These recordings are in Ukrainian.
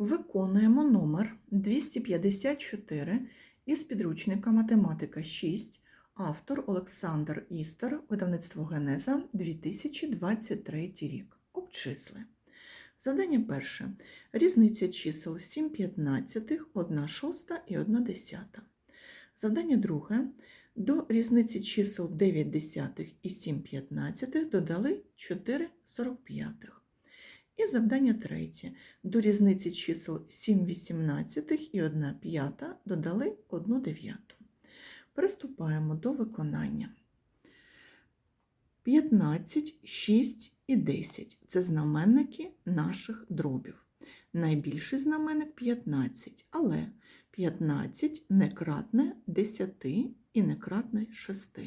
Виконуємо номер 254 із підручника Математика 6, автор Олександр Істер, видавництво Генеза 2023 рік. Обчисли. Завдання перше. Різниця чисел 7 п'ятнадцятих, 1 шоста і 1 десята. Завдання друге. До різниці чисел 9 десятих і 7 п'ятнадцятих додали 4 сорокп'ятих. І завдання третє. До різниці чисел 7 вісімнадцятих і 1 п'ята додали 1 дев'яту. Приступаємо до виконання. 15, 6 і 10 – це знаменники наших дробів. Найбільший знаменник 15, але 15 не кратне 10 і не кратне 6.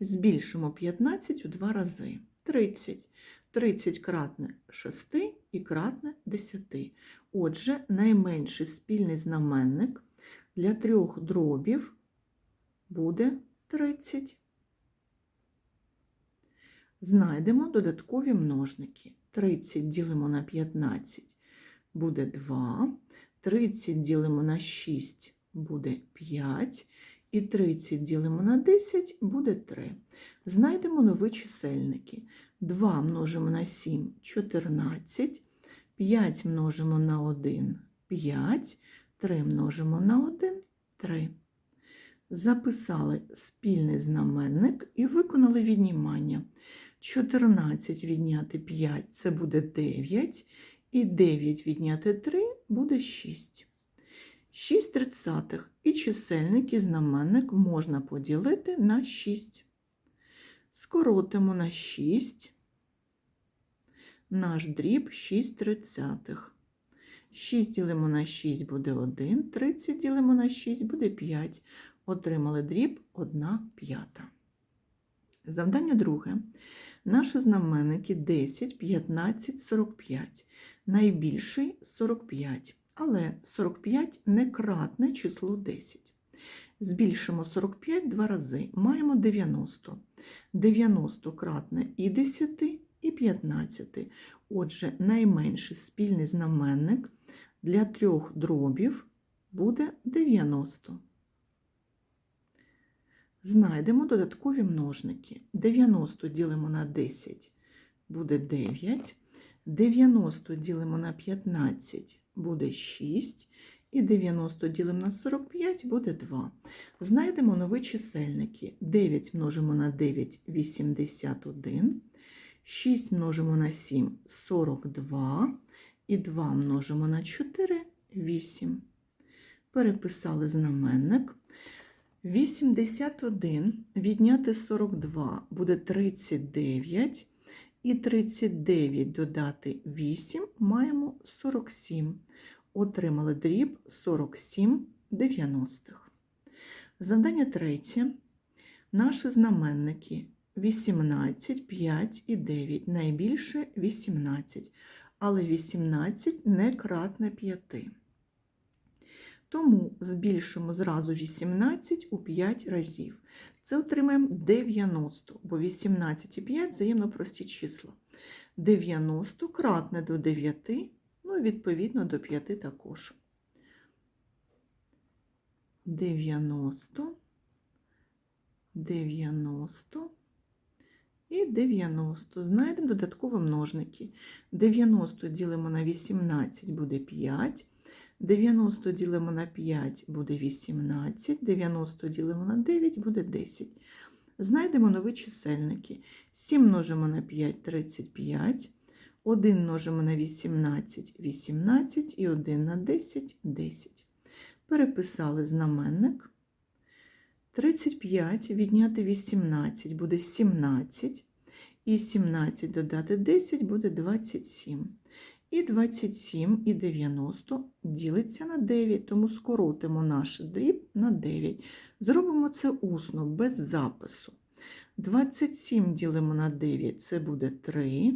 Збільшимо 15 у два рази. 30. 30 кратне 6 і кратне 10. Отже, найменший спільний знаменник для трьох дробів буде 30. Знайдемо додаткові множники. 30 ділимо на 15 буде 2, 30 ділимо на 6 буде 5, і 30 ділимо на 10 буде 3. Знайдемо нові чисельники. 2 множимо на 7 14, 5 множимо на 1 5, 3 множимо на 1 3. Записали спільний знаменник і виконали віднімання. 14 відняти 5 це буде 9, і 9 відняти 3 буде 6. 6 тридцятих і чисельник і знаменник можна поділити на 6. Скоротимо на 6 наш дріб 6 тридцятих. 6 ділимо на 6 буде 1, 30 ділимо на 6 буде 5. Отримали дріб 1 п'ята. Завдання друге. Наші знаменники 10, 15, 45. Найбільший 45, але 45 не кратне число 10. Збільшимо 45 два рази, маємо 90. 90 кратне і 10, і 15. Отже, найменший спільний знаменник для трьох дробів буде 90. Знайдемо додаткові множники. 90 ділимо на 10 буде 9, 90 ділимо на 15 буде 6, і 90 ділимо на 45 буде 2. Знайдемо нові чисельники. 9 множимо на 9 – 81, 6 множимо на 7 – 42, і 2 множимо на 4 – 8. Переписали знаменник. 81 відняти 42 буде 39, і 39 додати 8 маємо 47. Отримали дріб 47 дев'яностих. Завдання третє. Наші знаменники 18, 5 і 9. Найбільше 18, але 18 не кратне 5. Тому збільшимо зразу 18 у 5 разів. Це отримаємо 90, бо 18 і 5 взаємно прості числа. 90 кратне до 9, ну і відповідно до 5 також. 90, 90 і 90. Знайдемо додаткові множники. 90 ділимо на 18 буде 5. 90 ділимо на 5 буде 18, 90 ділимо на 9 буде 10. Знайдемо нові чисельники. 7 множимо на 5 35, 1 множимо на 18 18 і 1 на 10 10. Переписали знаменник. 35 відняти 18 буде 17, і 17 додати 10 буде 27. І 27 і 90 ділиться на 9, тому скоротимо наш дріб на 9. Зробимо це усно, без запису. 27 ділимо на 9 це буде 3.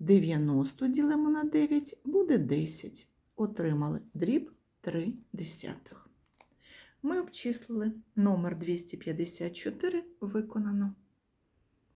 90 ділимо на 9 буде 10. Отримали дріб 3 десятих. Ми обчислили номер 254 виконано.